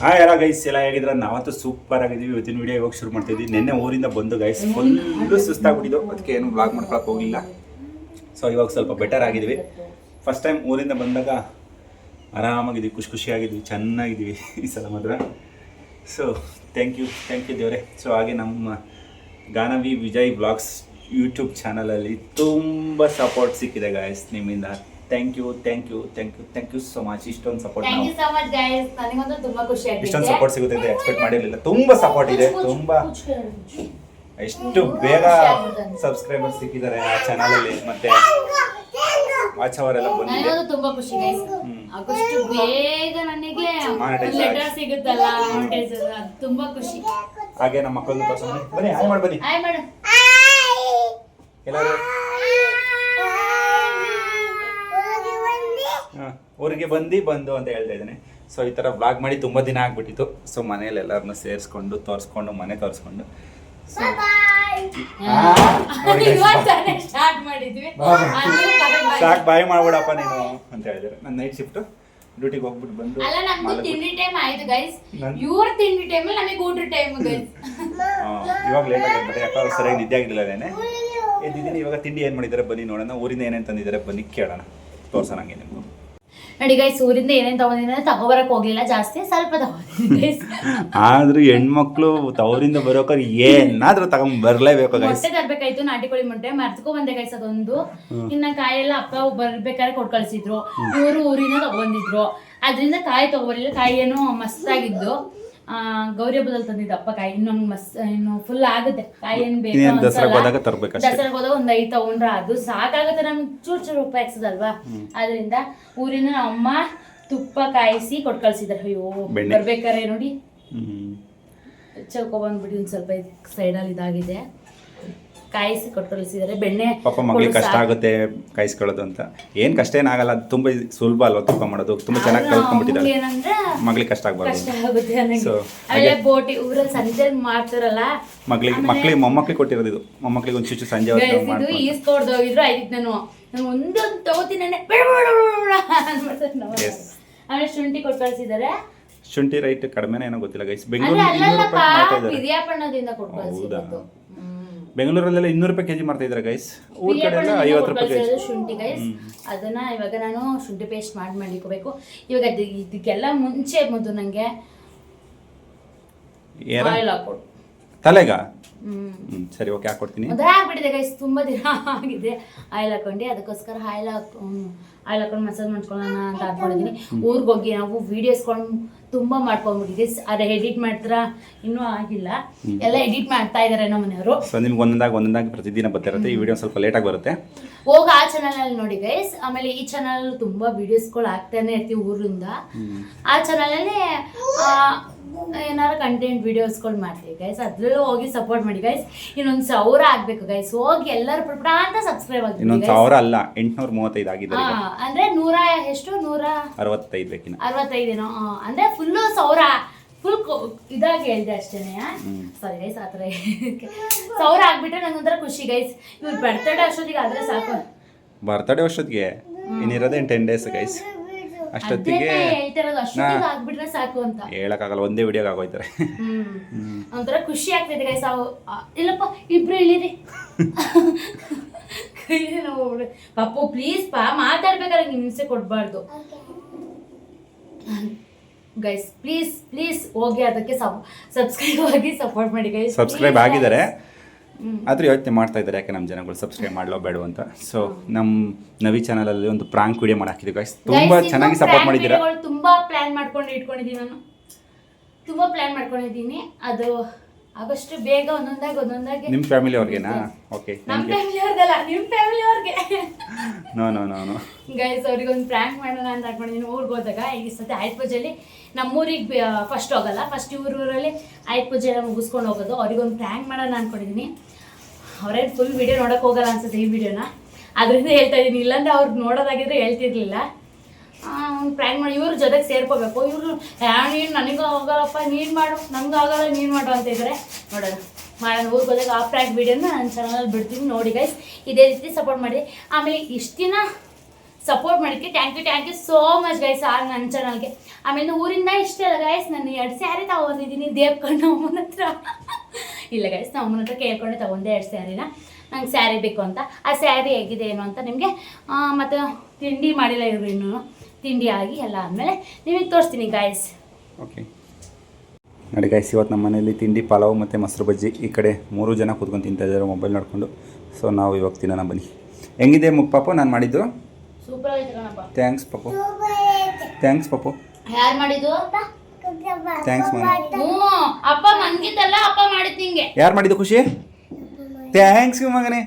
Hi ಎಲ್ಲ guys ಎಲ್ಲ ಹೇಗಿದ್ರೆ ನಾವಂತೂ ಸೂಪರ್ ಆಗಿದ್ದೀವಿ. ಇವತ್ತಿನ ವಿಡಿಯೋ ಇವಾಗ ಶುರು ಮಾಡ್ತಿದ್ವಿ ನಿನ್ನೆ ಊರಿಂದ ಬಂದು ಗೈಸ್ ಫುಲ್ಲು ಸುಸ್ತಾಗ್ಬಿಟ್ಟಿದ್ದು. ಅದಕ್ಕೆ ಏನು ಬ್ಲಾಗ್ ಮಾಡ್ಕೊಳಕ್ಕೆ ಹೋಗಿಲ್ಲ. ಸೊ ಇವಾಗ ಸ್ವಲ್ಪ ಬೆಟರ್ ಆಗಿದ್ವಿ ಫಸ್ಟ್ ಟೈಮ್ ಊರಿಂದ ಬಂದಾಗ ಆರಾಮಾಗಿದ್ವಿ ಖುಷಿ ಖುಷಿಯಾಗಿದ್ವಿ ಚೆನ್ನಾಗಿದ್ವಿ ಈ ಸಲ ಮಾತ್ರ. So thank you thank you ದೇವರೇ. ಸೊ ಹಾಗೆ ನಮ್ಮ ಗಾನವಿ ವಿಜಯ್ ಬ್ಲಾಗ್ಸ್ ಯೂಟ್ಯೂಬ್ ಚಾನಲಲ್ಲಿ ತುಂಬ ಸಪೋರ್ಟ್ ಸಿಕ್ಕಿದೆ ಗಾಯಸ್ ನಿಮ್ಮಿಂದ. Thank you thank you thank you thank you so much ಇಷ್ಟೊಂದು support thank you so much guys ನನಗಂತೂ ತುಂಬಾ ಖುಷಿ ಆಯ್ತು ಇಷ್ಟೊಂದು ಸಪೋರ್ಟ್ ಸಿಗುತ್ತೆ ಅಂತ ಎಕ್ಸ್ಪೆಕ್ಟ್ ಮಾಡಿರಲಿಲ್ಲ. ತುಂಬಾ ಸಪೋರ್ಟ್ ಇದೆ. ತುಂಬಾ ಎಷ್ಟು ಬೇಗ ಸಬ್ಸ್ಕ್ರೈಬರ್ ಸಿಕ್ಕಿದ್ದಾರೆ ಆ ಚಾನಲ್ ಅಲ್ಲಿ. ಮತ್ತೆ ವಾಚ್ ಅವರ್ ಎಲ್ಲ ಬಂದಿದೆ. ನನಗಂತೂ ತುಂಬಾ ಖುಷಿ ಗೈಸ್ ಹ್ಮ್. ಬೇಗ ನನಗೆ Monetize ಲೆಟರ್ ಸಿಗುತ್ತಲ್ಲ monetize ಅದು. ಅದು ತುಂಬಾ ಖುಷಿ. ಹಾಗೆ ನಮ್ಮ ಮಕ್ಕಳನ್ನು ತೋರ್ಸೋಣ. ಬನ್ನಿ ಹಾಯ್ ಮಾಡಿ ಬನ್ನಿ. Hi madam. ಎಲ್ಲರೂ ಹಾ, ಊರಿಗೆ ಬಂದು ಬಂದು ಅಂತ ಹೇಳ್ತಾ ಇದ್ದೇನೆ. ಸೊ ಈ ಥರ ಬ್ಲಾಗ್ ಮಾಡಿ ತುಂಬ ದಿನ ಆಗ್ಬಿಟ್ಟಿತ್ತು. ಸೊ ಮನೇಲಿ ಎಲ್ಲರನ್ನ ಸೇರಿಸ್ಕೊಂಡು ತೋರಿಸ್ಕೊಂಡು ಮನೆ ತೋರಿಸ್ಕೊಂಡು. ಸೊ. ಸಾಕು ಬಾಯ್ ಮಾಡ್ಬಿಡಪ್ಪ ನೀನು ಅಂತ ಹೇಳಿದ್ರೆ ನನ್ನ ನೈಟ್ ಶಿಫ್ಟ್ ಡ್ಯೂಟಿಗೆ ಹೋಗ್ಬಿಟ್ಟು ಬಂದು ಅಲ್ಲ ನಮ್ದು ತಿಂಡಿ ಟೈಮ್ ಆಯ್ತು ಗೈಸ್ ನನ್- ಇವ್ರ ತಿಂಡಿ ಟೈಮ್ ನಮಗೆ ಊಟ ಟೈಮ್ ಗೈಸ್ ಆ, ಇವಾಗ ಲೇಟ್ ಆಗುತ್ತೆ ಯಾಕಂದ್ರೆ ಸರಿಯಾಗಿ ನಿದ್ದೆ ಆಗಿಲ್ಲ ಅದೇನೆ ಎದ್ದಿದ್ದೀನಿ ಇವಾಗ ತಿಂಡಿ ಏನು ಮಾಡಿದ್ದಾರೆ? ಬನ್ನಿ ನೋಡೋಣ. ಊರಿಂದ ಏನೇನು ತಂದಿದ್ದಾರೆ? ಬನ್ನಿ ಕೇಳೋಣ. ತೋರ್ಸೋಣ ಹಂಗೆ ನಿಮ್ಗೆ. ನೋಡಿ ಗೈಸ್ ಊರಿಂದ ಏನೇನ್ ಅಂದ್ರೆ ತಗೋಬರಕ್ ಹೋಗ್ಲಿಲ್ಲ ಜಾಸ್ತಿ ಸ್ವಲ್ಪ ಆದ್ರೆ ಗೈಸ್ ಆದ್ರೂ ಹೆಣ್ಮಕ್ಳು ತವರಿಂದ ಬರೋಕರ್ ಏನಾದ್ರೂ ತಗೊಂಡ್ ಬರ್ಲೇಬೇಕು ಗೈಸ್ ಮೊಟ್ಟೆ ತರ್ಬೇಕಾಯ್ತು ನಾಟಿ ಕೋಳಿ ಮೊಟ್ಟೆ. ಮರ್ತ್ಕೊ ಬಂದೆ ಗೈಸ್ ಅದೊಂದು. ಇನ್ನ ಕಾಯೆಲ್ಲ ಅಪ್ಪ ಬರ್ಬೇಕಾದ್ರೆ ಕೊಟ್ ಕಳ್ಸಿದ್ರು. ಊರು ಊರಿನ ತಗೊಂಡಿದ್ರು. ಅದ್ರಿಂದ ಕಾಯಿ ತಗೋಬರ್ಲಿಲ್ಲ ಕಾಯಿ ಏನೋ ಮಸ್ತಾಗಿದ್ದು. ಗೌರಿ ಹಬ್ಬದಲ್ಲಿ ತಂದಿದ್ದ ಅಪ್ಪ ಕಾಯಿ ಇನ್ನೊಂದು ಮಸ್ ಇನ್ನು ಫುಲ್ ಆಗುತ್ತೆ. ಕಾಯಿ ಏನ್ ಬೇಕು ದಸರಾಗ. ಹೋದಾಗ ಒಂದ್ ಐದ್ ತಗೊಂಡ್ರ ಅದು ಸಾಕಾಗುತ್ತೆ. ನಮ್ಗೆ ಚೂರ್ ಚೂರು ಉಪಯೋಗಿಸದಲ್ವಾ ಅದರಿಂದ ಊರಿನ ಅಮ್ಮ ತುಪ್ಪ ಕಾಯಿಸಿ ಕೊಟ್ ಕಳ್ಸಿದಾರೆ. ಅಯ್ಯೋ. ಬರ್ಬೇಕಾರೆ ನೋಡಿ. ಚೌಕೊ ಬಂದ್ಬಿಟ್ಟು ಒಂದ್ ಸ್ವಲ್ಪ ಸೈಡಲ್ಲಿ ಇದಾಗಿದೆ. ಕಾಯಿಸಿ ಕೊಟ್ಟು ಕಳಿಸಿದ್ದಾರೆ ಬೆಣ್ಣೆ ಪಾಪ ಮಗಳಿಗೆ ಕಷ್ಟ ಆಗುತ್ತೆ ಕಾಯಿಸ್ಕೊಳ್ಳೋದು ಅಂತ. ಏನ್ ಕಷ್ಟ ಏನಾಗಲ್ಲ ಅದು ತುಂಬಾ ಸುಲಭ ಅಲ್ವಾ ತುಪ್ಪ ಮಾಡೋದು? ತುಂಬಾ ಚೆನ್ನಾಗಿ ಕಲ್ತ್ಕೊಂಡ್ಬಿಟ್ಟಿದ್ದಾರೆ. ಮಗಳಿಗೆ ಮಗ್ಳಿಗೆ ಕಷ್ಟ ಆಗ್ಬಾರ್ದು. ಕಷ್ಟ ಆಗುತ್ತೆ ನನಗೆ. ಆಮೇಲೆ ಬೋಟಿ ಊರಲ್ಲಿ ಸಂಜೆ ಮಾಡ್ತಾರಲ್ಲ ಮಗಳಿಗೆ ಮಕ್ಳಿಗೆ ಮೊಮ್ಮಕ್ಳಿಗೆ ಕೊಟ್ಟಿರೋದು ಇದು. ಮೊಮ್ಮಕ್ಳಿಗೆ ಒಂದು ಚುಚ್ಚು ಸಂಜೆ ಹೊತ್ತು guys, ಇದು ಮಾಡ್ಕೊಂಡು. ಈಸ್ಕೊಡ್ದು ಹೋಗಿದ್ರು ಆಯ್ತು ನಾನು. ನಾನು ಒಂದೊಂದು ತಗೋತೀನಿ ಬೇಡ ಬೇಡ ಬೇಡ ಬೇಡ ನಾವು. Yes. ಆಮೇಲೆ ಶುಂಠಿ ಕೊಟ್ಟು ಕಳಿಸಿದ್ದಾರೆ. ಶುಂಠಿ ರೈಟ್ ಕಡಿಮೆನೇ ಏನೋ ಗೊತ್ತಿಲ್ಲ ಗೈಸ್. ಅಂದ್ರೆ ಇನ್ನೂರು ರೂಪಾಯಿ ಮಾಡ್ತಾ ಇದ್ದಾರೆ. ಪಿರಿಯಾಪಣ್ಣದಿಂದ ಕೊಟ್ಟು ಹೌದಾ? ಕಳಿಸಿದ್ದು ಬೆಂಗಳೂರಲ್ಲೆಲ್ಲ ಇನ್ನೂರು ರೂಪಾಯಿ ಕೆಜಿ ಮಾಡ್ತಾ ಇದ್ದಾರೆ ಗೈಸ್ ಊರ್ ಕಡೆ ಎಲ್ಲ ಐವತ್ತು ರೂಪಾಯಿ ಕೆಜಿ. ಶುಂಠಿ ಗೈಸ್ ಅದನ್ನ ಇವಾಗ ನಾನು ಶುಂಠಿ ಪೇಸ್ಟ್ ಮಾಡಿ ಮಾಡಿಕೋಬೇಕು. ಇವಾಗ ಅದ್- ಇದಕ್ಕೆಲ್ಲ ಮುಂಚೆ ಮೊದಲು ನಂಗೆ ಏನ? ಆಯಿಲ್ ಹಾಕೊಡು ತಲೆಗ? ಹ್ಮ್ ಸರಿ ಓಕೆ ಹಾಕೊಡ್ತೀನಿ. ಅದೇ ಆಗ್ಬಿಟ್ಟಿದೆ ಗೈಸ್ ತುಂಬ ದಿನ ಆಗಿದೆ. ಆಯಿಲ್ ಹಾಕೊಂಡು ಅದಕ್ಕೋಸ್ಕರ ಆಯಿಲ್ ಹಾಕ್ ಆಯಿಲ್ ಹಾಕೊಂಡು ಮಸಾಜ್ ಮಾಡ್ಕೊಳ್ಳೋಣ ಅಂತ ಹಾಕೊಂಡಿದ್ದೀನಿ ಊರಿಗೆ ಹೋಗಿ ನಾವು ವೀಡಿಯೋಸ್ಕೊಂಡು ತುಂಬ ಮಾಡ್ಕೊಂಡ್ಬಿಟ್ಟಿದ್ದೀವಿ ಅದೇ ಎಡಿಟ್ ಮಾಡ್ತಾರ? ಇನ್ನೂ ಆಗಿಲ್ಲ. ಎಲ್ಲ ಎಡಿಟ್ ಮಾಡ್ತಾ ಇದಾರೆ ನಮ್ಮ ಮನೆಯವರು. ಸೊ ನಿಮ್ಗೆ ಒಂದೊಂದಾಗಿ ಒಂದೊಂದಾಗಿ ಪ್ರತಿದಿನ ಬರ್ತಿರುತ್ತೆ. ಈ ವಿಡಿಯೋ ಸ್ವಲ್ಪ ಲೇಟಾಗಿ ಬರುತ್ತೆ. ಹೋಗಿ ಆ ಚಾನಲಲ್ಲಿ ನೋಡಿ ಗೈಸ್ ಆಮೇಲೆ ಈ ಚಾನಲ್ ತುಂಬಾ ವಿಡಿಯೋಸ್ಗಳು ಆಗ್ತಾನೆ ಇರ್ತೀವಿ ಊರಿಂದ. ಆ ಚಾನಲ್ ಅಲ್ಲಿ ಏನಾರ ಕಂಟೆಂಟ್ ವಿಡಿಯೋಸ್ಗಳು ಮಾಡ್ತೀವಿ ಗೈಸ್ ಅದ್ರಲ್ಲೂ ಹೋಗಿ ಸಪೋರ್ಟ್ ಮಾಡಿ ಗೈಸ್ ಇನ್ನೊಂದು ಸಾವಿರ ಆಗ್ಬೇಕು ಗೈಸ್ ಹೋಗಿ ಎಲ್ಲರೂ ಪ್ರಿಪೇರ್ ಅಂತ ಸಬ್ಸ್ಕ್ರೈಬ್ ಆಗಿ ಇನ್ನೊಂದು ಸಾವಿರ ಅಲ್ಲ ಎಂಟ್ನೂರ ಮೂವತ್ತೈದು ಆಗಿದೆ ಅಂದ್ರೆ ನೂರ ಎಷ್ಟು? ನೂರ ಅರವತ್ತೈದು ಬೇಕಿನ ಅರವತ್ತೈದೇನೋ ಅಂದ್ರೆ ಫುಲ್ಲು ಸಾವಿರ ಫುಲ್ ಇದಾಗಿ ಹೇಳಿದೆ ಅಷ್ಟೇನೆ ಸಾರಿ ಗೈಸ್ ಆ ಥರ ಸಾವಿರ ಆಗ್ಬಿಟ್ರೆ ನಂಗೊಂಥರ ಖುಷಿ ಗೈಸ್ ಇವ್ರ ಬರ್ತಡೇ ಅಷ್ಟೊತ್ತಿಗೆ ಆದ್ರೆ ಸಾಕು. ಬರ್ತಡೇ ಅಷ್ಟೊತ್ತಿಗೆ? ಇನ್ನಿರೋದೇ ಟೆನ್ ಡೇಸ್ ಗೈಸ್ ಅಷ್ಟೊತ್ತಿಗೆ ಆಗ್ಬಿಟ್ರೆ ಸಾಕು ಅಂತ. ಹೇಳಕ್ಕಾಗಲ್ಲ ಒಂದೇ ವಿಡಿಯೋಗೆ ಆಗೋಯ್ತಾರೆ ಒಂಥರ ಖುಷಿ ಆಗ್ತೈತೆ ಗೈಸ್ ಅವು ಇಲ್ಲಪ್ಪ ಇಬ್ರು ಇಳಿರಿ. ಪಪ್ಪು ಪ್ಲೀಸ್ ಪಾ ಮಾತಾಡ್ಬೇಕಾದ್ರೆ ಹಿಂಸೆ ಕೊಡಬಾರ್ದು. ಗೈಸ್ ಪ್ಲೀಸ್ ಪ್ಲೀಸ್ ಹೋಗಿ ಅದಕ್ಕೆ ಸಬ್ಸ್ಕ್ರೈಬ್ ಆಗಿ ಸಪೋರ್ಟ್ ಮಾಡಿ ಗೈಸ್ ಸಬ್ಸ್ಕ್ರೈಬ್ ಆಗಿದ್ದಾರೆ. ಆದ್ರೆ ಯೋಚನೆ ಮಾಡ್ತಾ ಇದ್ದಾರೆ ಯಾಕೆ ನಮ್ಮ ಜನಗಳು ಸಬ್ಸ್ಕ್ರೈಬ್ ಮಾಡಲೋ ಬೇಡ ಅಂತ. ಸೊ ನಮ್ಮ ನವಿ ಚಾನಲಲ್ಲಿ ಒಂದು ಪ್ರಾಂಕ್ ವಿಡಿಯೋ ಮಾಡಾಕಿದ್ವಿ ಗೈಸ್ ತುಂಬಾ ಚೆನ್ನಾಗಿ ಸಪೋರ್ಟ್ ಮಾಡಿದ್ದೀರಾ? ತುಂಬಾ ಪ್ಲಾನ್ ಮಾಡ್ಕೊಂಡು ಇಟ್ಕೊಂಡಿದ್ದೀನಿ ನಾನು. ತುಂಬಾ ಪ್ಲಾನ್ ಮಾಡ್ಕೊಂಡಿದ್ದೀನಿ. ಅದು ಆಗಷ್ಟು ಬೇಗ ಒಂದೊಂದಾಗಿ ಒಂದೊಂದಾಗಿ ನಿಮ್ಮ ಫ್ಯಾಮಿಲಿ ಅವ್ರಿಗೆನಾ? ಓಕೆ ನಮ್ಮ ಫ್ಯಾಮಿಲಿ ಅವ್ರಿಗಲ್ಲ ನಿಮ್ಮ ಫ್ಯಾಮಿಲಿ ಅವ್ರಿಗೆ. No no no no guys ಅವ್ರಿಗೆ ಒಂದು ಪ್ರ್ಯಾಂಕ್ ಮಾಡೋಣ ಅಂತ ಅನ್ಕೊಂಡಿದ್ದೀನಿ. ಊರಿಗೆ ಹೋದಾಗ ಈ ಸತಿ ಆಯ್ತು ಪೂಜೆಯಲ್ಲಿ ನಮ್ಮೂರಿಗೆ ಫಸ್ಟ್ ಹೋಗಲ್ಲ. ಫಸ್ಟ್ ಇವ್ರ ಊರಲ್ಲಿ ಆಯ್ತು ಪೂಜೆ ಎಲ್ಲ ಮುಗಿಸ್ಕೊಂಡು ಹೋಗೋದು. ಅವ್ರಿಗೊಂದು ಪ್ರ್ಯಾಂಕ್ ಮಾಡೋಣ ಅನ್ಕೊಂಡಿದ್ದೀನಿ. ಅವ್ರೇನು ಫುಲ್ ವಿಡಿಯೋ ನೋಡೋಕೆ ಹೋಗಲ್ಲ ಅನ್ಸುತ್ತೆ ಈ ವಿಡಿಯೋನ ಅದರಿಂದ ಹೇಳ್ತಾ ಇದ್ದೀನಿ ಇಲ್ಲಾಂದ್ರೆ ಅವ್ರು ನೋಡೋದಾಗಿದ್ರೆ ಹೇಳ್ತಿರ್ಲಿಲ್ಲ. ಪ್ರ್ಯಾಂಕ್ ಮಾಡಿ ಇವ್ರ ಜೊತೆಗೆ ಸೇರ್ಕೋಬೇಕು. ಇವರು ನೀನು ನನಗೂ ಹೋಗಲ್ಲಪ್ಪ ನೀನು ಮಾಡು. ನಮಗೂ ಆಗಲ್ಲ, ನೀನು ಮಾಡು ಅಂತ ಇದ್ದಾರೆ ನೋಡೋಣ. ಮಾಡೋಣ. ಊರಿಗೆ ಹೋದಾಗ ಆ ಪ್ರ್ಯಾಂಕ್ ವಿಡಿಯೋನ ನನ್ನ ಚಾನಲಲ್ಲಿ ಬಿಡ್ತೀನಿ. ನೋಡಿ ಗೈಸ್ ಇದೇ ರೀತಿ ಸಪೋರ್ಟ್ ಮಾಡಿ. ಆಮೇಲೆ ಇಷ್ಟು ದಿನ support ಮಾಡಿಕ್ಕೆ thank you thank you so much guys ಆ ನನ್ನ ಚಾನಲ್ಗೆ ಆಮೇಲೆ ಊರಿಂದ ಇಷ್ಟ ಅಲ್ಲ ಗೈಸ್ ನಾನು ಎರಡು ಸ್ಯಾರಿ ತಗೊಂಡಿದ್ದೀನಿ ದೇವ್ಕೊಂಡು ಅಮ್ಮನ ಹತ್ರ. ಇಲ್ಲ ಗೈಸ್ ನಾವು ಅಮ್ಮನ ಹತ್ರ ಕೇಳ್ಕೊಂಡೆ, ತಗೊಂಡೆ ಎರಡು ಸ್ಯಾರಿನ ನಂಗೆ ಸ್ಯಾರಿ ಬೇಕು ಅಂತ. ಆ ಸ್ಯಾರಿ ಹೇಗಿದೆ, ಏನು ಅಂತ ನಿಮಗೆ ಮತ್ತು ತಿಂಡಿ ಮಾಡಿಲ್ಲ ಇವರು ಇನ್ನೂ. ತಿಂಡಿ ಆಗಿ ಎಲ್ಲ ಆದಮೇಲೆ ನಿಮಗೆ ತೋರಿಸ್ತೀನಿ ಗಾಯ್ಸ್ ಓಕೆ ನೋಡಿ ಗೈಸ್ ಇವತ್ತು ನಮ್ಮ ಮನೇಲಿ ತಿಂಡಿ, ಪಲಾವ್ ಮತ್ತು ಮೊಸರು ಬಜ್ಜಿ ಈ ಕಡೆ ಮೂರು ಜನ ಕೂತ್ಕೊಂಡು ತಿಂತಾ ಇದ್ದಾರೆ ಮೊಬೈಲ್ ನೋಡಿಕೊಂಡು. ಸೊ ನಾವು ಇವಾಗ ತಿನ್ನೋಣ, ಬನ್ನಿ. ಹೆಂಗಿದೆ ಮುಪ್ಪಾಪು ನಾನು ಮಾಡಿದ್ದು? ಸೂಪರ್ ಆಗಿದೆ ಕಣಪ್ಪ. ಥ್ಯಾಂಕ್ಸ್ ಪಾಪು ಥ್ಯಾಂಕ್ಸ್ ಪಪ್ಪು ಯಾರು ಮಾಡಿದ್ದು ಥ್ಯಾಂಕ್ಸ್ ಮನೆ. ಹ್ಞೂ ಅಪ್ಪ ಮಂಗಿದ್ದಲ್ಲ ಅಪ್ಪ ಮಾಡಿದ್ದು ನಿಂಗೆ ಯಾರು ಮಾಡಿದ್ದು ಖುಷಿ? ಥ್ಯಾಂಕ್ಸ್ ಯು ಮಗನೇ.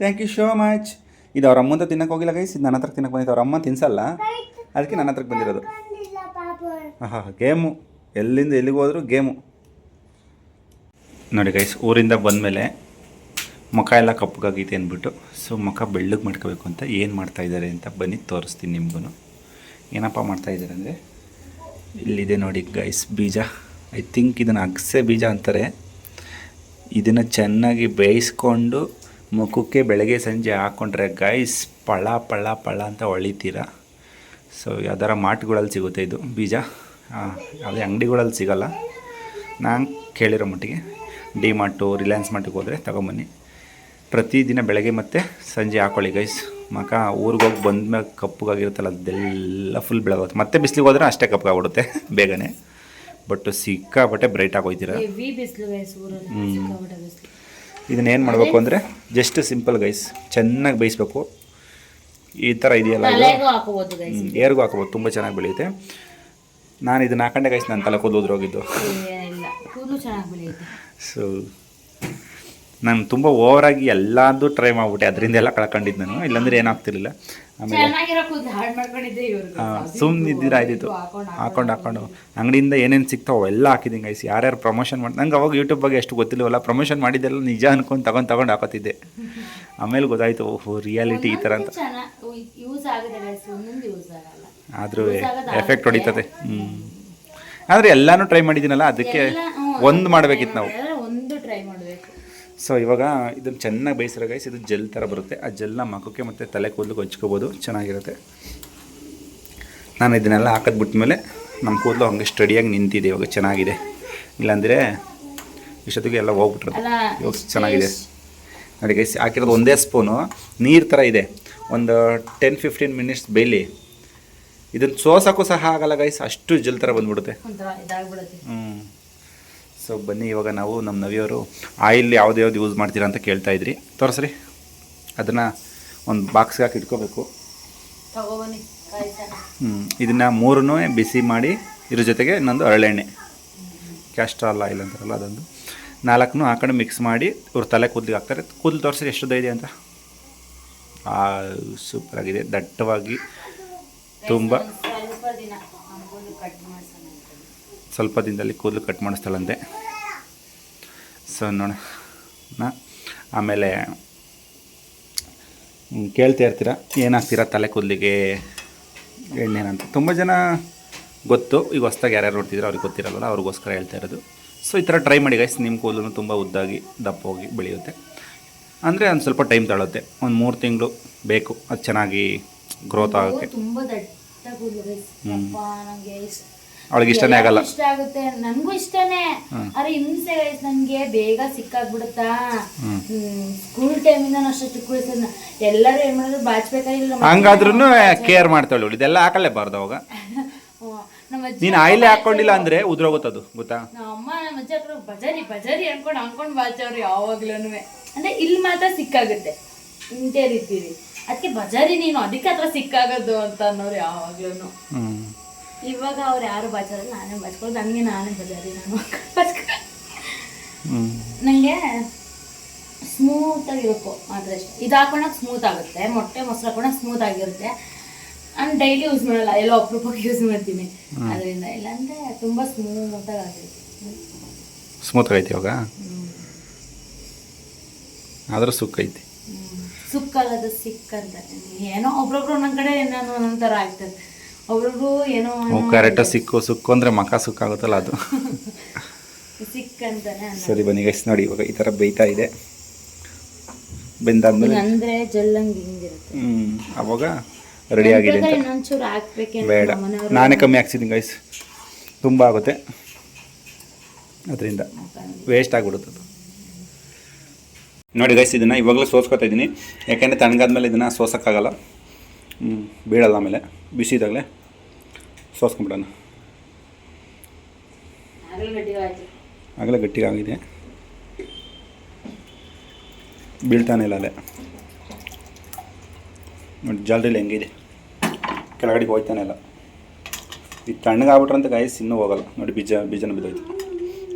ಥ್ಯಾಂಕ್ ಯು ಶೋ ಮಚ್ ಇದು ಅವ್ರ ಅಮ್ಮಂತ ತಿನ್ನಕ್ಕೆ ಹೋಗಿಲ್ಲ ಗೈಸ್ ಇದು ನನ್ನ ಹತ್ರ ತಿನ್ನಕ್ಕೆ ಬಂದಿದ್ದು. ಅವ್ರ ಅಮ್ಮ ತಿನ್ಸಲ್ಲ. ಅದಕ್ಕೆ ನನ್ನ ಹತ್ರಕ್ಕೆ ಬಂದಿರೋದು. ಹಾಂ ಗೇಮು. ಎಲ್ಲಿಂದ ಎಲ್ಲಿಗೆ ಹೋದ್ರು ಗೇಮು. ನೋಡಿ ಗೈಸ್ ಊರಿಂದ ಬಂದಮೇಲೆ ಮುಖ ಎಲ್ಲ ಕಪ್ಪಗಾಗೈತೆ ಅಂದ್ಬಿಟ್ಟು, ಸೊ ಮುಖ ಬೆಳ್ಳಗೆ ಮಾಡ್ಕೋಬೇಕು ಅಂತ ಏನು ಮಾಡ್ತಾಯಿದ್ದಾರೆ ಅಂತ ಬನ್ನಿ ತೋರಿಸ್ತೀನಿ ನಿಮಗೂ ಏನಪ್ಪ ಮಾಡ್ತಾ ಇದ್ದಾರೆ ಅಂದರೆ, ಇಲ್ಲಿದೆ ನೋಡಿ ಗೈಸ್ ಬೀಜ. ಐ ಥಿಂಕ್ ಇದನ್ನು ಅಗಸೆ ಬೀಜ ಅಂತಾರೆ. ಇದನ್ನು ಚೆನ್ನಾಗಿ ಬೇಯಿಸ್ಕೊಂಡು ಮುಖಕ್ಕೆ ಬೆಳಗ್ಗೆ ಸಂಜೆ ಹಾಕ್ಕೊಂಡ್ರೆ ಗೈಸ್ ಪಳ ಪಳ ಪಳ ಅಂತ ಹೊಳಿತೀರ. ಸೊ ಯಾವ್ದಾರ ಮಾಟ್ಗಳಲ್ಲಿ ಸಿಗುತ್ತೆ ಇದು ಬೀಜ. ಯಾವುದೇ ಅಂಗಡಿಗಳಲ್ಲಿ ಸಿಗೋಲ್ಲ. ನಾನು ಕೇಳಿರೋ ಮಟ್ಟಿಗೆ ಡಿ ಮಾರ್ಟು ರಿಲಯನ್ಸ್ ಮಾರ್ಟಿಗೆ ಹೋದರೆ ತೊಗೊಂಬನ್ನಿ. ಪ್ರತಿದಿನ ಬೆಳಗ್ಗೆ ಮತ್ತು ಸಂಜೆ ಹಾಕೊಳ್ಳಿ ಗೈಸ್ ಮಕ ಊರಿಗೆ ಹೋಗಿ ಬಂದ್ಮೇಲೆ ಕಪ್ಪಗಾಗಿರುತ್ತಲ್ಲ ಅದೆಲ್ಲ ಫುಲ್ ಬೆಳಗುತ್ತೆ ಮತ್ತೆ ಬಿಸಿಲಿಗೆ ಹೋದ್ರೆ ಅಷ್ಟೇ ಕಪ್ಪಗಾಗ್ಬಿಡುತ್ತೆ ಬೇಗನೆ. ಬಟ್ ಸಿಕ್ಕಾಪಟ್ಟೆ ಬ್ರೈಟ್ ಆಗೋಯ್ತೀರ. ಇದನ್ನ ಏನು ಮಾಡಬೇಕು ಅಂದರೆ ಜಸ್ಟ್ ಸಿಂಪಲ್ ಗೈಸ್ ಚೆನ್ನಾಗಿ ಬೇಯಿಸ್ಬೇಕು. ಈ ಥರ ಇದೆಯಲ್ಲ ಏರ್ಗೂ ಹಾಕೋಬೋದು ತುಂಬ ಚೆನ್ನಾಗಿ ಬೆಳೆಯುತ್ತೆ. ನಾನು ಇದನ್ನ ಹಾಕೊಂಡೆ ಗೈಸ್ ನಾನು ತಲೆ ಕೂದಲು ಹೋಗಿದ್ದು ಸೊ ನಾನು ತುಂಬ ಓವರಾಗಿ ಎಲ್ಲದೂ ಟ್ರೈ ಮಾಡ್ಬಿಟ್ಟೆ. ಅದರಿಂದ ಎಲ್ಲ ಕಳ್ಕೊಂಡಿದ್ದು ನಾನು. ಇಲ್ಲಾಂದ್ರೆ ಏನಾಗ್ತಿರ್ಲಿಲ್ಲ. ಆಮೇಲೆ ಸುಮ್ಮನೆ ಇದ್ದೀರ ಆಯ್ತಿತ್ತು. ಹಾಕೊಂಡು ಹಾಕೊಂಡು ಅಂಗಡಿಯಿಂದ ಏನೇನು ಸಿಗ್ತಾವೆ ಎಲ್ಲ ಹಾಕಿದ್ದೀನಿ ಗೈಸ್ ಯಾರ್ಯಾರು ಪ್ರಮೋಷನ್ ಮಾಡಿ ನಂಗೆ ಅವಾಗ ಯೂಟ್ಯೂಬ್ ಬಗ್ಗೆ ಎಷ್ಟು ಗೊತ್ತಿಲ್ಲವಲ್ಲ ಪ್ರಮೋಷನ್ ಮಾಡಿದ್ದೆಲ್ಲ ನಿಜ ಅನ್ಕೊಂಡು ತಗೊಂಡು ತಗೊಂಡು ಹಾಕೋತಿದ್ದೆ ಆಮೇಲೆ ಗೊತ್ತಾಯ್ತು ಓಹೋ ರಿಯಾಲಿಟಿ ಈ ಥರ ಅಂತ. ಆದರೂ ಎಫೆಕ್ಟ್. ಹೊಡಿತದೆ. ಹ್ಞೂ ಆದರೆ ಎಲ್ಲನೂ ಟ್ರೈ ಮಾಡಿದ್ದೀನಲ್ಲ ಅದಕ್ಕೆ ಒಂದು ಮಾಡಬೇಕಿತ್ತು ನಾವು. ಸೊ ಇವಾಗ ಇದನ್ನು ಚೆನ್ನಾಗಿ ಬೇಯಿಸಿರೋ ಗೈಸ್ ಇದು ಜೆಲ್ ಥರ ಬರುತ್ತೆ. ಆ ಜೆಲ್ನ ಮಖಕ್ಕೆ ಮತ್ತು ತಲೆ ಕೂದಲಿಗೆ ಹಚ್ಕೋಬೋದು ಚೆನ್ನಾಗಿರುತ್ತೆ. ನಾನು ಇದನ್ನೆಲ್ಲ ಹಾಕೋದು ಬಿಟ್ಮೇಲೆ ನಮ್ಮ ಕೂದಲು ಹಂಗೆ ಸ್ಟಡಿಯಾಗಿ ನಿಂತಿದೆ ಇವಾಗ ಚೆನ್ನಾಗಿದೆ. ಇಲ್ಲಾಂದರೆ ಇಷ್ಟೊತ್ತಿಗೆ ಎಲ್ಲ ಹೋಗ್ಬಿಟ್ರದು. ಅಲ್ಲ ಇವಾಗ ಚೆನ್ನಾಗಿದೆ. ನೋಡಿ ಗೈಸ್ ಹಾಕಿರೋದು ಒಂದೇ ಸ್ಪೂನು ನೀರು ಥರ ಇದೆ. ಒಂದು ಟೆನ್ ಫಿಫ್ಟೀನ್ ಮಿನಿಟ್ಸ್ ಬೇಯಲಿ. ಇದನ್ನು ಸೋಸೋಕ್ಕೂ ಸಹ ಆಗಲ್ಲ ಗೈಸ್ ಅಷ್ಟು ಜೆಲ್ ಥರ ಬಂದ್ಬಿಡುತ್ತೆ. ಹ್ಞೂ ಸೊ ಬನ್ನಿ ಇವಾಗ ನಾವು ನಮ್ಮ ನವಿಯವರು ಆಯಿಲ್ ಯಾವ್ದು ಯಾವ್ದು ಯೂಸ್ ಮಾಡ್ತೀರಾ ಅಂತ ಕೇಳ್ತಾ ಇದ್ರಿ. ತೋರಿಸ್ರಿ. ಅದನ್ನು ಒಂದು ಬಾಕ್ಸ್ಗೆ ಹಾಕಿ ಇಟ್ಕೋಬೇಕು. ಹ್ಞೂ ಇದನ್ನು ಮೂರನ್ನೂ ಬಿಸಿ ಮಾಡಿ ಇದ್ರ ಜೊತೆಗೆ ಇನ್ನೊಂದು ಹರಳೆಣ್ಣೆ. ಕ್ಯಾಸ್ಟ್ರಾಲ್ ಆಯಿಲ್ ಅಂತಾರಲ್ಲ ಅದೊಂದು. ನಾಲ್ಕನ್ನು ಆ ಕಡೆ ಮಿಕ್ಸ್ ಮಾಡಿ ಇವ್ರ ತಲೆ ಕೂದಲಿಗೆ ಹಾಕ್ತಾರೆ. ಕೂದಲು ತೋರಿಸ್ರಿ ಎಷ್ಟು ಇದೆ ಅಂತ. ಸೂಪರಾಗಿದೆ ದಟ್ಟವಾಗಿ ತುಂಬ ಸ್ವಲ್ಪ ದಿನ ನಮ್ಗೊಂದು ಕಟ್ ಮಾಡ್ಸೋಣ ಅಂತ. ಸ್ವಲ್ಪ ದಿನದಲ್ಲಿ ಕೂದಲು ಕಟ್ ಮಾಡಿಸ್ತಾಳಂತೆ. ಸೊ ನೋಡೋಣ ಆಮೇಲೆ ಕೇಳ್ತಾ ಇರ್ತೀರ? ಏನಾಗ್ತೀರಾ ತಲೆ ಕೂದಲಿಗೆ ಎಣ್ಣೆನಂತ ತುಂಬ ಜನ ಗೊತ್ತು. ಈಗ ಹೊಸ್ದಾಗಿ ಯಾರ್ಯಾರು ನೋಡ್ತಿದ್ರು ಅವ್ರಿಗೆ ಗೊತ್ತಿರಲ್ಲ ಅವ್ರಿಗೋಸ್ಕರ ಹೇಳ್ತಾ ಇರೋದು. ಸೊ ಈ ಥರ ಟ್ರೈ ಮಾಡಿ ಗೈಸ್ ನಿಮ್ಮ ಕೂದಲು ತುಂಬ ಉದ್ದಾಗಿ ದಪ್ಪ ಹೋಗಿ ಬೆಳೆಯುತ್ತೆ. ಅಂದರೆ ಒಂದು ಸ್ವಲ್ಪ ಟೈಮ್ ತಗೊಳುತ್ತೆ. ಒಂದು ಮೂರು ತಿಂಗಳು ಬೇಕು. ಅದು ಚೆನ್ನಾಗಿ ಗ್ರೋತ್ ಆಗುತ್ತೆ. ಹ್ಞೂ ತುಂಬಾ ಅವಳಿಗೆ ಇಷ್ಟನೇ ಆಗಲ್ಲ. ಇಷ್ಟ ಆಗುತ್ತೆ. ನನಗೂ ಇಷ್ಟನೇ. ಅರೆ ಹಿಂಸೆ ನನ್ಗೆ ಬೇಗ ಸಿಕ್ಕಾಗ್ಬಿಡುತ್ತಾ. ಸ್ಕೂಲ್ ಟೈಮಿಂದ ನಾನು ಅಷ್ಟು ಚಿಕ್ಕ ವಯಸ್ಸಿನ ಎಲ್ಲರೂ ಏನ್ ಮಾಡಿದ್ರು ಬಾಚ್ಬೇಕಾಗಿಲ್ಲ ಹಂಗಾದ್ರೂ ಕೇರ್ ಮಾಡ್ತಾಳೆ ಇದೆಲ್ಲ ಇದೆಲ್ಲ ಹಾಕಲೇಬಾರ್ದು ಅವಾಗ. ನೀನು ಆಯಿಲೇ ಹಾಕೊಂಡಿಲ್ಲ ಅಂದ್ರೆ ಉದ್ರೋಗುತ್ತದು ಗೊತ್ತಾ? ಅಮ್ಮ ನಮ್ಮ ಅಜ್ಜ ಹತ್ರ ಬಜಾರಿ ಬಜಾರಿ ಅನ್ಕೊಂಡು ಅನ್ಕೊಂಡು ಬಾಚವ್ರು ಯಾವಾಗ್ಲೂ ಅಂದ್ರೆ ಇಲ್ಲಿ ಮಾತ್ರ ಸಿಕ್ಕಾಗುತ್ತೆ. ಇಂಟೇ ರೀತಿ ಅದಕ್ಕೆ ಬಜಾರಿ ನೀನು ಅದಕ್ಕೆ ಹತ್ರ ಸಿಕ್ಕಾಗದು ಅಂತ ಅನ್ನೋರು ಯಾವಾಗ್ಲೂ ಇವಾಗ ಅವ್ರು ಯಾರು ಬಾಚಲ್ಲ ನಾನೇ ಬಾಚ್ಕೊಳ್ಳೋದು ನನಗೆ ನಾನೇ ಬಜಾರಿ ನಾನು ನನಗೆ ಸ್ಮೂತ್ ಆಗಿರಬೇಕು ಮಾತ್ರ ಅಷ್ಟೇ ಇದು ಹಾಕೊಂಡಾಗ ಸ್ಮೂತ್ ಆಗುತ್ತೆ ಮೊಟ್ಟೆ ಮೊಸರು ಹಾಕೊಂಡಾಗ ಸ್ಮೂತ್ ಆಗಿರುತ್ತೆ. ನಾನು ಡೈಲಿ ಯೂಸ್ ಮಾಡಲ್ಲ ಎಲ್ಲ ಅಪರೂಪಕ್ಕೆ ಯೂಸ್ ಮಾಡ್ತೀನಿ. ಅದರಿಂದ ಇಲ್ಲಾಂದ್ರೆ ತುಂಬ ಸ್ಮೂತಾಗಿ ಆಗಿರುತ್ತೆ ಸ್ಮೂತ್ ಆಗೈತಿ ಇವಾಗ? ಆದರೂ ಸುಖ ಐತಿ. ಸುಕ್ಕಲ್ಲದು ಸಿಕ್ಕಂತ ಏನೋ ಒಬ್ರೊಬ್ರು ಒಂದೊಂದ್ ಕಡೆ ಏನೋ ಒಂದೊಂದ್ ಥರ ಆಗ್ತದೆ. ಒಬ್ರೊಬ್ರು ಏನೋ ಕರೆಕ್ಟ್ ಸಿಕ್ಕು ಸುಕ್ಕು ಅಂದ್ರೆ ಮಕ ಸುಕ್ಕಾಗುತ್ತಲ್ಲ ಅದು. ಸಿಕ್ಕಂತಾನೆ. ಸರಿ ಬನ್ನಿ ಗೈಸ್ ನೋಡಿ ಇವಾಗ ಈ ಥರ ಬೇಯ್ತಾ ಇದೆ. ಬೆಂದಾದ್ಮೇಲೆ ಅಂದ್ರೆ ಜಲ್ಲಂಗ್ ಹಿಂಗಿರುತ್ತೆ. ಹ್ಞೂ ಅವಾಗ ರೆಡಿ ಆಗಿದೆ ಅಂತ. ಇನ್ನೊಂಚೂರು ಹಾಕ್ಬೇಕೇನೋ ಬೇಡ. ನಾನೇ ಕಮ್ಮಿ ಹಾಕ್ಸಿದ್ದೀನಿ ಗೈಸ್ ತುಂಬ ಆಗುತ್ತೆ. ಅದರಿಂದ ವೇಸ್ಟ್ ಆಗಿಬಿಡುತ್ತೆ ಅದು. ನೋಡಿ ಗೈಸ್ ಇದನ್ನು ಇವಾಗಲೂ ಸೋಸ್ಕೊತಾ ಇದ್ದೀನಿ. ಯಾಕೆಂದರೆ ತಣ್ಣಗಾದ್ಮೇಲೆ ಇದನ್ನು ಸೋಸೋಕ್ಕಾಗಲ್ಲ. ಬೀಳಲ್ಲ ಆಮೇಲೆ. ಬಿಸಿ ಇದಾಗಲೇ ಸೋಸ್ಕೊಂಬಿಡೋಣ. ಆಗಲೇ ಗಟ್ಟಿಗಾಗಿದೆ. ಬೀಳ್ತಾನೆ ಇಲ್ಲ ಅಲ್ಲೇ. ನೋಡಿ ಜಾಲ್ರಿಲಿ ಹೆಂಗಿದೆ. ಕೆಳಗಡೆಗೆ ಹೋಗ್ತಾನೆ ಇಲ್ಲ. ಇದು ತಣ್ಣಗಾಗ್ಬಿಟ್ರಂತ ಗಾಯಸ್ ಇನ್ನೂ ಹೋಗಲ್ಲ. ನೋಡಿ ಬೀಜ ಬೀಜನ ಬಿದ್ದೋಯ್ತು.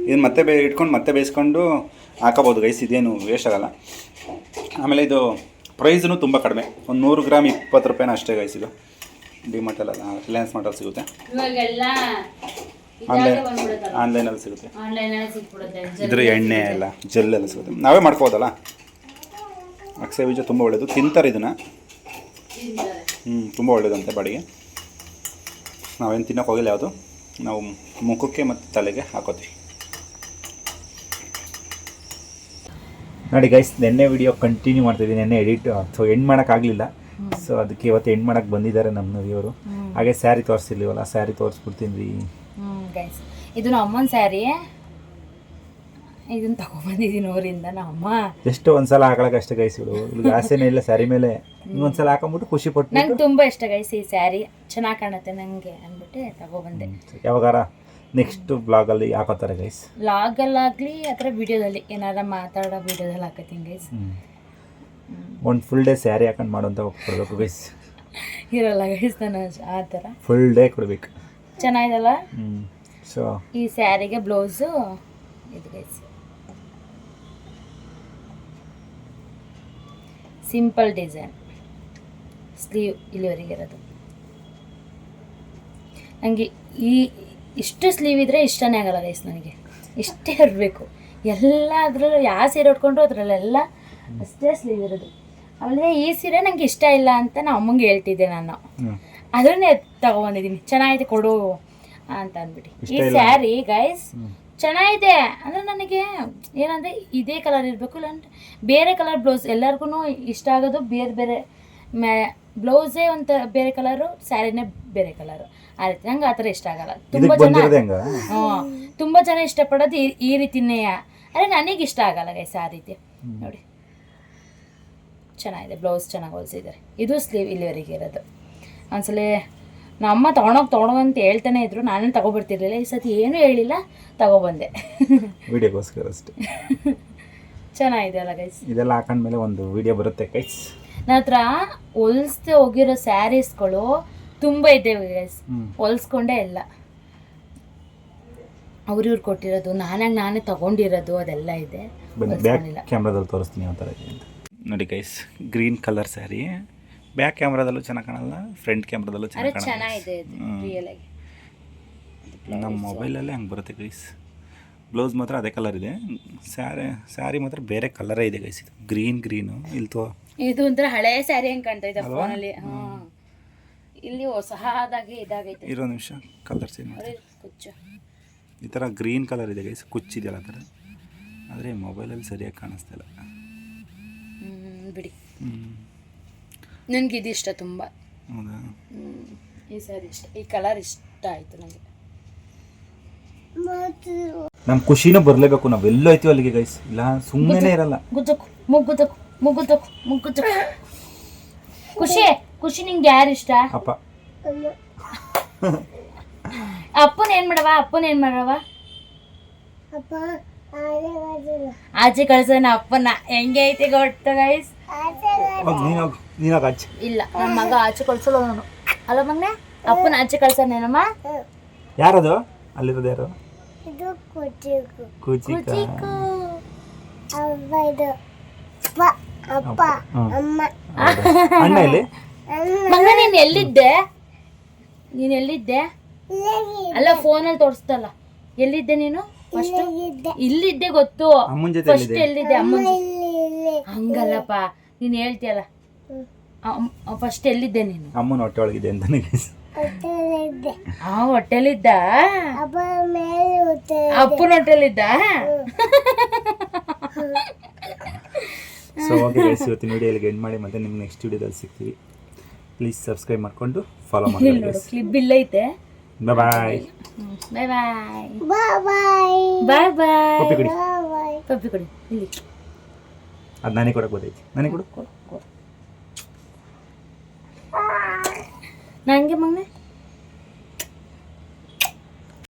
ಇದನ್ನು ಮತ್ತೆ ಬೇ ಇಟ್ಕೊಂಡು ಮತ್ತೆ ಬೇಯಿಸ್ಕೊಂಡು ಹಾಕೋಬೋದು ಗೈಸ್ ಇದೇನು ವೇಸ್ಟ್ ಆಗಲ್ಲ. ಆಮೇಲೆ ಇದು ಪ್ರೈಸೂ ತುಂಬ ಕಡಿಮೆ. ಒಂದು ನೂರು ಗ್ರಾಮ್ ಇಪ್ಪತ್ತು ರೂಪಾಯಿನ ಅಷ್ಟೇ ಗೈಸ್ ಇದು. ಅಲ್ಲ ರಿಲಯನ್ಸ್ ಮಾರ್ಟಲ್ಲಿ ಸಿಗುತ್ತೆ. ಇವಾಗೆಲ್ಲ ಆನ್ಲೈನ್. ಆನ್ಲೈನಲ್ಲಿ ಸಿಗುತ್ತೆ. ಆನ್ಲೈನಲ್ಲಿ ಸಿಕ್ಬಿಡುತ್ತೆ ಜಲ್ದಿ ಇದ್ರ ಎಣ್ಣೆ ಎಲ್ಲ ಜೆಲ್ ಎಲ್ಲ ಸಿಗುತ್ತೆ. ನಾವೇ ಮಾಡ್ಕೋಬೋದಲ್ಲ? ಅಕ್ಷಯ ಬೀಜ ತುಂಬ ಒಳ್ಳೆಯದು ತಿಂತಾರೆ ಇದನ್ನು. ಹ್ಞೂ ತುಂಬ ಒಳ್ಳೆಯದಂತೆ ಬಾಡಿಗೆ. ನಾವೇನು ತಿನ್ನೋಕೆ ಹೋಗಿಲ್ಲ ಯಾವುದು? ನಾವು ಮುಖಕ್ಕೆ ಮತ್ತು ತಲೆಗೆ ಹಾಕೋತೀವಿ. ನೋಡಿ ಗೈಸ್ ನಿನ್ನೆ ವಿಡಿಯೋ ಕಂಟಿನ್ಯೂ ಮಾಡ್ತಿದ್ದೀನಿ ನೆನ್ನೆ ಎಡಿಟ್ ಸೊ ಎಂಡ್ ಮಾಡೋಕ್ಕಾಗಲಿಲ್ಲ ಸೊ ಅದಕ್ಕೆ ಇವತ್ತು ಎಂಡ್ ಮಾಡೋಕ್ಕೆ ಬಂದಿದ್ದಾರೆ ನಮ್ಮ ನವಿಯವರು ಹಾಗೆ ಸ್ಯಾರಿ ತೋರಿಸಿರ್ಲಿವಲ್ಲ ಸ್ಯಾರಿ ತೋರಿಸ್ಬಿಡ್ತೀನಿ ಗೈಸ್ ಇದು ನಮ್ಮ ಅಮ್ಮನ ಸ್ಯಾರಿ ಇದನ್ನ ತಗೊಬಂದಿದ್ದೀನಿ ಊರಿಂದ ನಮ್ಮ ಜಸ್ಟ್ ಒಂದ್ಸಲ ಹಾಕೊಳಕ್ಕೆ ಅಷ್ಟೇ ಗೈಸ್ ಇಲ್ಲಿ ಆಸೆನೇ ಇಲ್ಲ ಸ್ಯಾರಿ ಮೇಲೆ. ಇನ್ನೊಂದ್ಸಲ ಹಾಕೊಂಬಿಟ್ಟು ಖುಷಿ ಪಟ್ಟು ನಂಗೆ ತುಂಬ ಇಷ್ಟ ಗೈಸ್ ಈ ಸ್ಯಾರಿ ಚೆನ್ನಾಗಿ ಕಾಣುತ್ತೆ ನನಗೆ ಅಂದ್ಬಿಟ್ಟು ತಗೊಬಂದೆ ಯಾವಾಗಾರ ನೆಕ್ಸ್ಟ್ ಬ್ಲಾಗಲ್ಲಿ ಹಾಕೋತಾರೆ ಗೈಸ್ ಲಾಗಲ್ಲಾಗಲಿ ಅಥವಾ ವಿಡಿಯೋದಲ್ಲಿ ಏನಾರ ಮಾತಾಡೋ ವಿಡಿಯೋದಲ್ಲಿ ಹಾಕತ್ತೀನಿ ಗೈಸ್ ಒಂದು ಫುಲ್ ಡೇ ಸ್ಯಾರಿ ಹಾಕೊಂಡು ಮಾಡೋಂತ ಕೊಡಬೇಕು ಗೈಸ್ ಇರಲ್ಲ ಗೈಸ್ ನಾನು ಆ ಥರ. ಫುಲ್ ಡೇ ಕೊಡಬೇಕು. ಚೆನ್ನಾಗಿದಲ್ಲ? ಸೊ ಈ ಸ್ಯಾರಿಗೆ ಬ್ಲೌಸು ಇದು ಗೈಸ್ ಸಿಂಪಲ್ ಡಿಸೈನ್ ಸ್ಲೀವ್ ಇಲ್ಲಿವರೆಗೆ ಇರೋದು. ನನಗೆ ಈ ಇಷ್ಟು ಸ್ಲೀವ್ ಇದ್ದರೆ ಇಷ್ಟನೇ ಆಗಲ್ಲ ಗೈಸ್ ನನಗೆ. ಇಷ್ಟೇ ಇರಬೇಕು. ಎಲ್ಲ ಅದರಲ್ಲೂ ಯಾವ ಸೀರೆ ಉಟ್ಕೊಂಡ್ರು ಅದರಲ್ಲೆಲ್ಲ ಅಷ್ಟೇ ಸ್ಲೀವ್ ಇರೋದು. ಆಮೇಲೆ ಈ ಸೀರೆ ನನಗೆ ಇಷ್ಟ ಇಲ್ಲ ಅಂತ ನಾ ಅಮ್ಮಂಗೆ ಹೇಳ್ತಿದ್ದೆ ನಾನು. ಅದನ್ನೇ ತಗೊಬಂದಿದ್ದೀನಿ. ಚೆನ್ನಾಗಿದೆ ಕೊಡು ಅಂತ ಅಂದ್ಬಿಟ್ಟು. ಈ? ಸ್ಯಾರಿ ಗೈಸ್ ಚೆನ್ನಾಗಿದೆ. ಅಂದರೆ ನನಗೆ ಏನಂದರೆ ಇದೇ ಕಲರ್ ಇರಬೇಕು ಇಲ್ಲ ಬೇರೆ ಕಲರ್ ಬ್ಲೌಸ್ ಎಲ್ಲರಿಗೂ ಇಷ್ಟ ಆಗೋದು ಬೇರೆ ಬೇರೆ ಮ್ಯಾ ಬ್ಲೌಸೇ ಒಂದ್ ಬೇರೆ ಕಲರು ಸ್ಯಾರಿನೇ ಬೇರೆ ಕಲರ್. ಆ ರೀತಿ ನಂಗೆ ಆ ಥರ ಇಷ್ಟ ಆಗಲ್ಲ. ತುಂಬ ಜನ ಹ್ಞೂ ತುಂಬ ಜನ ಇಷ್ಟಪಡೋದು ಈ ಈ ರೀತಿನೇ. ಅರೆ ನನಗೆ ಇಷ್ಟ ಆಗಲ್ಲ ಗೈಸ್ ಆ ರೀತಿ. ನೋಡಿ. ಚೆನ್ನಾಗಿದೆ ಬ್ಲೌಸ್ ಚೆನ್ನಾಗಿ ಹೊಲಿಸಿದ್ದಾರೆ. ಇದು ಸ್ಲೀವ್ ಇಲ್ಲಿವರೆಗೆ ಇರೋದು. ಒಂದ್ಸಲ ನಮ್ಮ ತೊಗೊಂಡೋಗಿ ತೊಗೊಂಡೋಗಿ ಅಂತ ಹೇಳ್ತಾನೆ ಇದ್ರು ನಾನೇ ತಗೊಬರ್ತಿರ್ಲಿಲ್ಲ. ಈ ಸತಿ ಏನೂ ಹೇಳಿಲ್ಲ ತಗೊಬಂದೆ. ವಿಡಿಯೋಗೋಸ್ಕರ ಅಷ್ಟೇ. ಚೆನ್ನಾಗಿದೆ ಅಲ್ಲ ಗೈಸ್ ಇದೆಲ್ಲ ಹಾಕೊಂಡ್ಮೇಲೆ ಒಂದು ವಿಡಿಯೋ ಬರುತ್ತೆ ಗೈಸ್ ನನ್ನ ಹತ್ರ ಹೊಲ್ಸ್ದೆ ಹೋಗಿರೋ ಸ್ಯಾರೀಸ್ಗಳು ತುಂಬ ಇದ್ದೇವೆ ಗೈಸ್ ಹೊಲ್ಸ್ಕೊಂಡೇ ಇಲ್ಲ. ಅವ್ರು ಇವ್ರು ಕೊಟ್ಟಿರೋದು ನಾನಾಗಿ ನಾನೇ ತಗೊಂಡಿರೋದು ಅದೆಲ್ಲ ಇದೆ. ಕ್ಯಾಮ್ರಾದಲ್ಲಿ ತೋರಿಸ್ತೀನಿ ಯಾವ ಥರ ಇದೆ ನೋಡಿ guys green colour sari back ಕ್ಯಾಮ್ರಾದಲ್ಲೂ ಚೆನ್ನಾಗಿ ಕಾಣಲ್ಲ ಫ್ರಂಟ್ ಕ್ಯಾಮ್ರಾದಲ್ಲೂ ಚೆನ್ನಾಗಿ ಚೆನ್ನಾಗಿದೆ ನಮ್ಮ ಮೊಬೈಲಲ್ಲೇ ಹಂಗೆ ಬರುತ್ತೆ ಗೈಸ್ ಬ್ಲೌಸ್ ಮಾತ್ರ ಅದೇ ಕಲರ್ ಇದೆ. ಸ್ಯಾರಿ ಸ್ಯಾರಿ ಮಾತ್ರ ಬೇರೆ ಕಲರೇ ಇದೆ ಗೈಸ್ ಇದು ಗ್ರೀನ್ ಗ್ರೀನು ಇಲ್ಲಿ ತೋ ಇದು ಒಂಥರ ಹಳೆ ಸ್ಯಾರಿ ಹೆಂಗ್ ಕಾಣ್ತಾ ಇದೆ ಲೋನ್ ಅಲ್ಲಿ? ಹಾಂ. ಇಲ್ಲಿ ಹೊಸಹಾದಾಗಿ ಇದಾಗೈತೆ. ಇರೋ ನಿಮಿಷ ಕಲರ್ ಏನು ಮಾಡಿ ಕುಚ್ಚ. ಈ ಥರ ಗ್ರೀನ್ ಕಲರ್ ಇದೆ ಗೈಸ್ ಕುಚ್ಚಿದೆಯಲ್ಲ ಆ ಥರ ಆದರೆ ಮೊಬೈಲಲ್ಲಿ ಸರಿಯಾಗಿ ಕಾಣಿಸ್ತಾ ಇಲ್ಲ. ಬಿಡಿ. ನನಗೆ ನನ್ಗೆ ಇದು ಇಷ್ಟ ತುಂಬ. ಹೌದಾ? ಈ ಸ್ಯಾರಿ ಇಷ್ಟ. ಈ ಕಲರ್ ಇಷ್ಟ ಆಯ್ತು ನನಗೆ ನಮ್ಮ ಖುಷಿನೂ ಬರಲೇಬೇಕು ನಾವು ಎಲ್ಲೋ ಐತೀವಿ ಅಲ್ಲಿಗೆ ಗೈಸ್ ಇಲ್ಲ ಸುಮ್ಮನೆ ಇರಲ್ಲ. ಗುದ್ದಕು ಮುಗ್ಗುದಕು ಮುಗ್ಗು ಖುಷಿ ಖುಷಿ ನಿಂಗೆ ಯಾರು ಇಷ್ಟ? ಅಪ್ಪ. ಅಪ್ಪನ ಏನ್ ಮಾಡವ ಅಪ್ಪನ ಏನ್ ಮಾಡವ ಆಚೆ ಕಳ್ಸೋಣ ಅಪ್ಪನ ಹೆಂಗೆ ಐತೆ ಗೊತ್ತ ಗೈಸ್ ಇಲ್ಲ ನಮ್ಮ ಮಗ ಆಚೆ ಕಳ್ಸಲ್ಲ ನಾನು ಅಲ್ಲ ಮಗನೆ ಅಪ್ಪನ ಆಚೆ ಕಳ್ಸನೇನಮ್ಮ ಯಾರದು? ಅಲ್ಲಿರೋದು ಯಾರು? ಕೂಚಿಕ. ಕುಚಿಕು. ಅಪ್ಪ ಅಮ್ಮ? ಅಣ್ಣ ಇಲ್ಲಿ ಮಗ ನೀನ್ ಎಲ್ಲಿದ್ದೆ? ನೀನ್ ಎಲ್ಲಿದ್ದೆ? ಅಲ್ಲ ಫೋನಲ್ಲಿ ತೋರಿಸ್ತಲ್ಲ ಎಲ್ಲಿದ್ದೆ ನೀನು? ಫಸ್ಟ್ ಇಲ್ಲಿದ್ದೆ ಗೊತ್ತು. ಅಮ್ಮನ ಜೊತೆ ಫಸ್ಟ್ ಎಲ್ಲಿದ್ದೆ? ಅಮ್ಮನ ಹಂಗಲ್ಲಪ್ಪ. ನೀನ್ ಹೇಳ್ತೀಯಲ್ಲ. ಫಸ್ಟ್ ಎಲ್ಲಿದ್ದೆ ನೀನು? ಅಮ್ಮನ ಹೊಟ್ಟೆ ಒಳಗಿದೆ ಅಂತ ಆ ಹೊಟ್ಟೆಲಿದ್ದ ಅಪ್ಪನ ಹೊಟ್ಟೆಲಿದ್ದ ಸೊ ಓಕೆ ಗೈಸ್ ಇವತ್ತಿನ ವಿಡಿಯೋ ಇಲ್ಲಿಗೆ ಎಂಡ್ ಮಾಡಿ ಮತ್ತೆ ನಿಮ್ಗೆ ನೆಕ್ಸ್ಟ್ ವಿಡಿಯೋದಲ್ಲಿ ಸಿಗ್ತೀವಿ. ಪ್ಲೀಸ್ ಸಬ್ಸ್ಕ್ರೈಬ್ ಮಾಡಿಕೊಂಡು ಫಾಲೋ ಮಾಡಿ ಕ್ಲಿಪ್ ನೋಡು clip ಇಲ್ಲೈತೆ bye bye bye bye bye ಪಪ್ಪಿ ಕೊಡಿ ಪಪ್ಪಿ ಕೊಡಿ ಇಲ್ಲಿ. ಅದು ನಾನೇ ಕೊಡಕ್ಕೆ ಗೊತ್ತೈತಿ ನನಗೆ ಕೊಡು. ನಂಗೆ ಮಗನೆ?